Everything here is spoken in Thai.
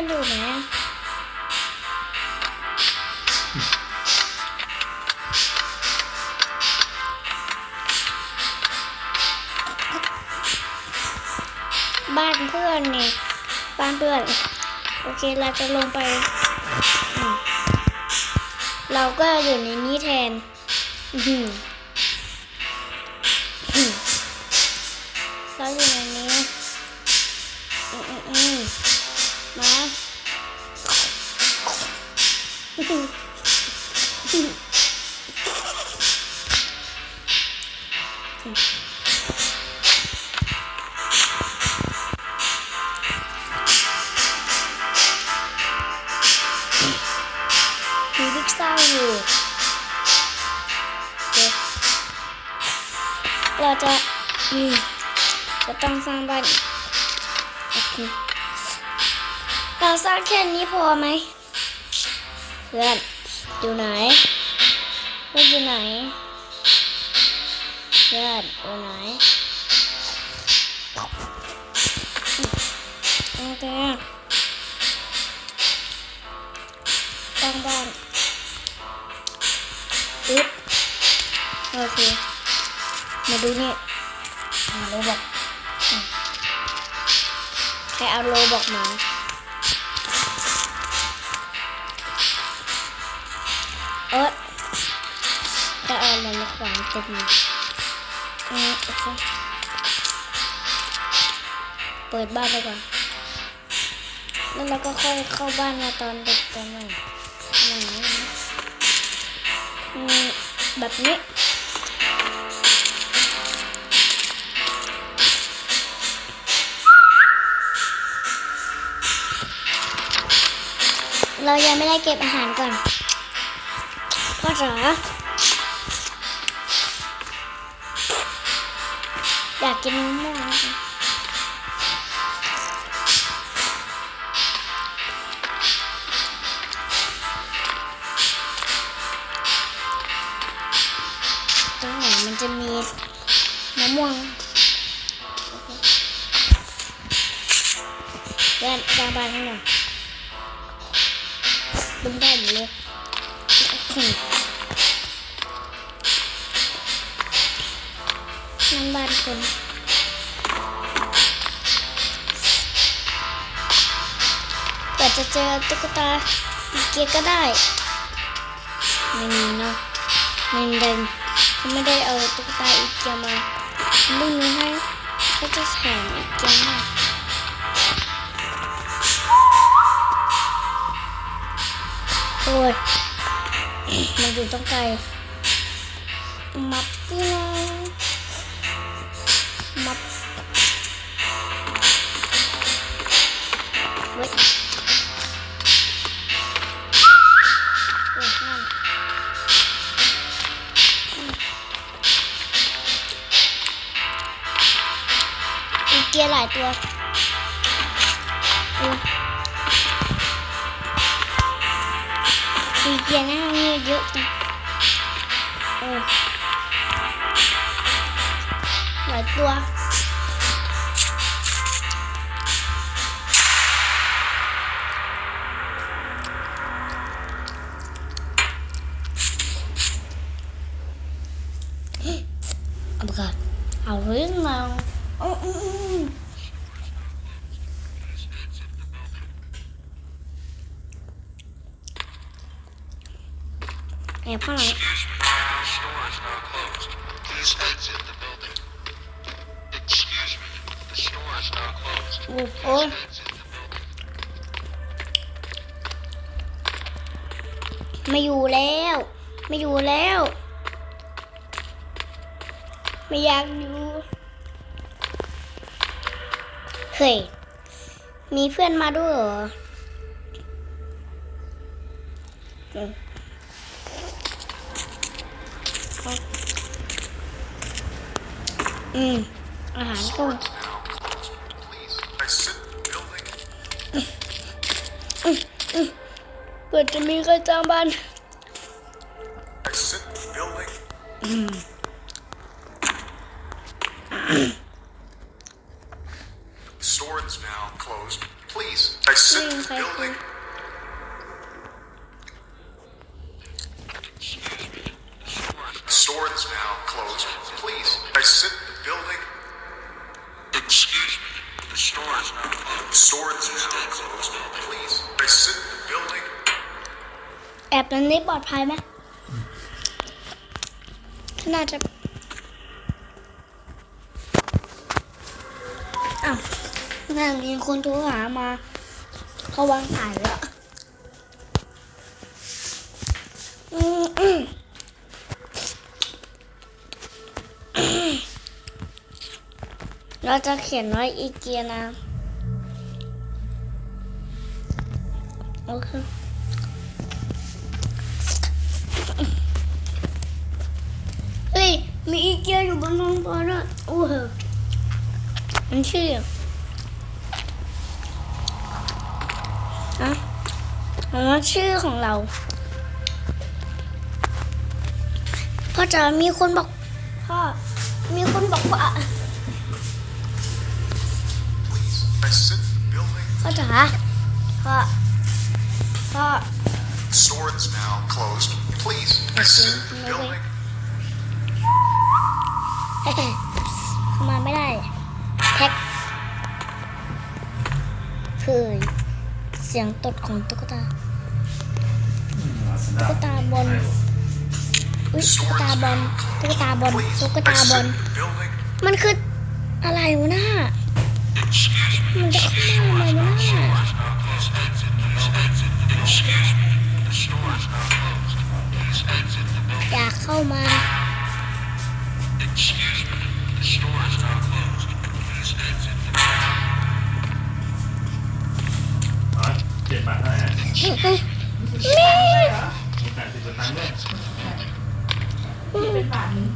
นอยู่ไหนอะบ้านเพื่อนนี่บ้านเพื่อน โอเคเราจะลงไป เราก็อยู่ในนี้แทน อื้อหืออื มีพิกซ่าอยู่โอเคเราจะอืมจะต้องสร้างบ้านโอเคเราสร้างแค่นี้พอไหมเพื่อนอยู่ไหนเพื่อยู่ไหน เพื่อนโอยู่ไหนโอเคตั้งบ้านอึ๊บโอเค มาดูนี่โลบอกใครเอาโลบอกมาเออจะเอาอะไรมาขวางตรงนี้ อืมโอเคเปิดบ้านไปก่อนแล้วเราก็ค่อยเข้าบ้านมาตอนเด็กตอนไหม่แบบนี้เรายังไม่ได้เก็บอาหารก่อนพ่อจ๋า อยากกินมะม่วงตรงไหนมันจะมีมะม่วงเดินสร้างบ้านให้หน่อยดึงได้อยู่เลยางบ้านคนเปิดจะเจอตุ๊กตาอีเกียก็ได้ ไม่มีเนาะไม่เดินเขาไม่ได้เอาตุ๊กตาอีเกียมาไม่มีให้เขาจะแถมอีเกียมาโอ้ยมันอยู่ต้องไกลมับที่น้อ เว้ยโอ้ยนั่นอืมอีเกี แอบข้างหลัง Excuse me, the store is now closed. Please exit the building. Excuse me, the store is now closed. โอ้โอ้ย Exit the building. ไม่อยู่แล้ว ไม่อยู่แล้ว ไม่อยากอยู่เฮ้ยมีเพื่อนมาด้วยเหรออืมเอา อืม อาหารก็ Now closed. Please exit the building. เกิดจะมีใครจ้างบ้าน Exit the building. The store is now closed. Please exit the building. แบบนี้ปลอดภัยไหมน่าจะอ้าวน่ามีคนโทรหามาเขาวางสายแล้วเราจะเขียนไว้อีเกียนะ โอเค มีอีเกียอยู่บนห้องบอลอะโอ้โหมันชื่ออะอ๋อชื่อของเราพ่อจะมีคนบอกพ่อมีคนบอกว่า Exit the building. พ่อจ๋าพ่อพ่อ Store is now closed. Please exit the building. เข้ามาไม่ได้แท็กคือเสียงตดของตุ๊กตาตุ๊กตาบอลอุ้ยตุ๊กตาบอลตุ๊กตาบอล Please ตุ๊กตาบอล exit the building. มันคืออะไรวะน่ามันจะเข้ามาทำไมวะน่าอยากเข้ามา เป็นบาทนึง